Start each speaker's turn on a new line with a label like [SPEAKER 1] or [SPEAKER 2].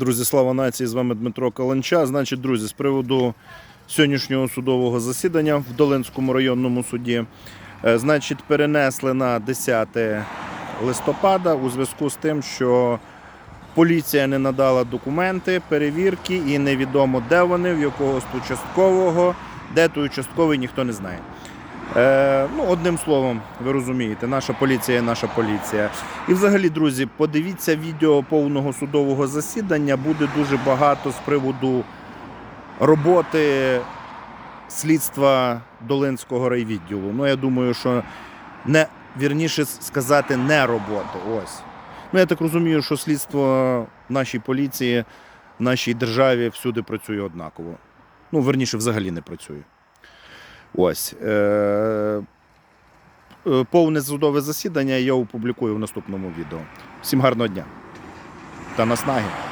[SPEAKER 1] Друзі, слава нації! З вами Дмитро Каланча. Значить, друзі, з приводу сьогоднішнього судового засідання в Долинському районному суді, е, значить, перенесли на 10 листопада у зв'язку з тим, що поліція не надала документи, перевірки, і невідомо, де вони, в якогось участкового, де той участковий, ніхто не знає. Е, ну, одним словом, ви розумієте, наша поліція наша поліція. І взагалі, друзі, подивіться відео повного судового засідання. Буде дуже багато з приводу роботи слідства Долинського райвідділу. Ну, я думаю, що не вірніше сказати не роботи. Ось. Ну, я так розумію, що слідство нашій поліції, нашій державі всюди працює однаково. Ну, верніше, взагалі не працює. Ось. Е- е, повне судове засідання я опублікую в наступному відео. Всім гарного дня та наснаги!